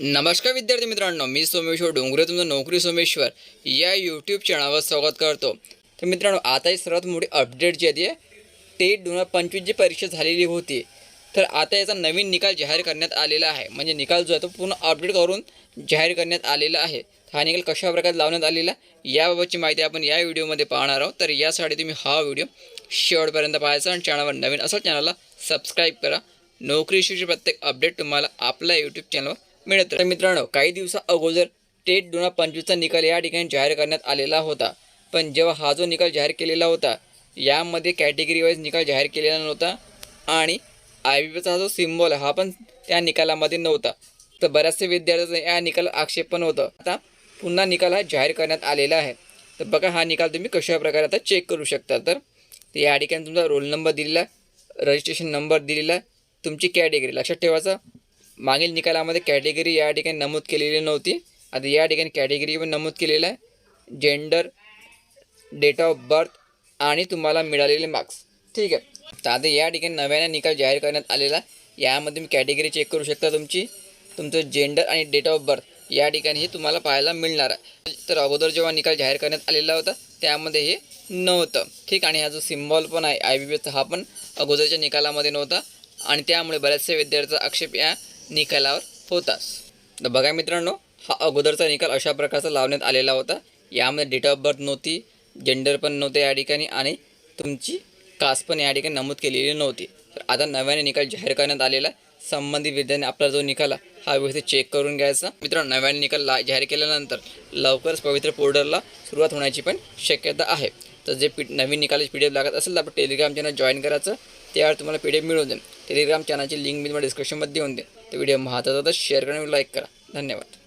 नमस्कार विद्यार्थी मित्रांनो मी सोमेश्वर डोंगरे तुमचं नोकरी सोमेश्वर या यूट्यूब चॅनलवर स्वागत करतो. तर मित्रांनो आता ही सर्वात मोठी अपडेट जी आहे टेट दोन हजार पंचवीसची परीक्षा झालेली होती. तर आता याचा नवीन निकाल जाहीर करण्यात आलेला आहे. म्हणजे निकाल जो आहे तो पूर्ण अपडेट करून जाहीर करण्यात आलेला आहे. हा निकाल कशा प्रकारे लावण्यात आलेला याबाबतची माहिती आपण या व्हिडिओमध्ये पाहणार आहोत. तर यासाठी तुम्ही हा व्हिडिओ शेवटपर्यंत पाहायचा आणि चॅनलवर नवीन असं चॅनलला सबस्क्राईब करा. नोकरी इश्यूचे प्रत्येक अपडेट तुम्हाला आपल्या यूट्यूब चॅनलवर मिळत. तर मित्रांनो काही दिवसा अगोदर टेट दोन हजार पंचवीसचा निकाल या ठिकाणी जाहीर करण्यात आलेला होता. पण जेव्हा हा जो निकाल जाहीर केलेला होता यामध्ये कॅटेगरी वाईज निकाल जाहीर केलेला नव्हता आणि आय बी पीचा जो सिम्बॉल हा पण त्या निकालामध्ये नव्हता. तर बऱ्याचशा विद्यार्थ्यांचा या निकाल आक्षेप पण होतं. आता पुन्हा निकाल हा जाहीर करण्यात आलेला आहे. तर बघा हा निकाल तुम्ही कशा प्रकारे आता चेक करू शकता. तर या ठिकाणी तुमचा रोल नंबर दिलेला रजिस्ट्रेशन नंबर दिलेला तुमची कॅटेगरी लक्षात ठेवायचा मागील निकालामध्ये कॅटेगरी या ठिकाणी नमूद केलेली नव्हती. आता या ठिकाणी कॅटेगरी पण नमूद केलेलं आहे. जेंडर डेट ऑफ बर्थ आणि तुम्हाला मिळालेले मार्क्स ठीक आहे. तर आता या ठिकाणी नव्याने निकाल जाहीर करण्यात आलेला आहे. यामध्ये मी कॅटेगरी चेक करू शकता तुमची. तुमचं जेंडर आणि डेट ऑफ बर्थ या ठिकाणी हे तुम्हाला पाहायला मिळणार आहे. तर अगोदर जेव्हा निकाल जाहीर करण्यात आलेला होता त्यामध्ये हे नव्हतं. ठीक आणि हा जो सिम्बॉल पण आहे आय बी पीचा हा पण अगोदरच्या निकालामध्ये नव्हता. आणि त्यामुळे बऱ्याचशा विद्यार्थ्यांचा आक्षेप या निकालावर होतास तर बघा मित्रांनो हा अगोदरचा निकाल अशा प्रकारचा लावण्यात आलेला होता. यामध्ये डेट ऑफ बर्थ नव्हती जेंडर पण नव्हते या ठिकाणी आणि तुमची कास्ट पण या ठिकाणी नमूद केलेली नव्हती. तर आता नव्याने निकाल जाहीर करण्यात आलेला संबंधित विद्यार्थ्यांनी आपला जो निकाल हा व्यवस्थित चेक करून घ्यायचा. मित्रांनो नव्याने निकाल ला जाहीर केल्यानंतर लवकरच पवित्र पोर्टलला सुरुवात होण्याची पण शक्यता आहे. तर जे पी नवीन निकालाची पी डी एफ लागत असेल तर आपण टेलिग्राम चॅनल जॉईन करायचं. त्यावर तुम्हाला पी डी एफ मिळून जाईल. टेलिग्राम चॅनलची लिंक मी तुम्हाला डिस्क्रिप्शनमध्ये देऊन देईन. तर व्हिडिओ महत्त्वाचा तर शेअर करून लाईक करा. धन्यवाद.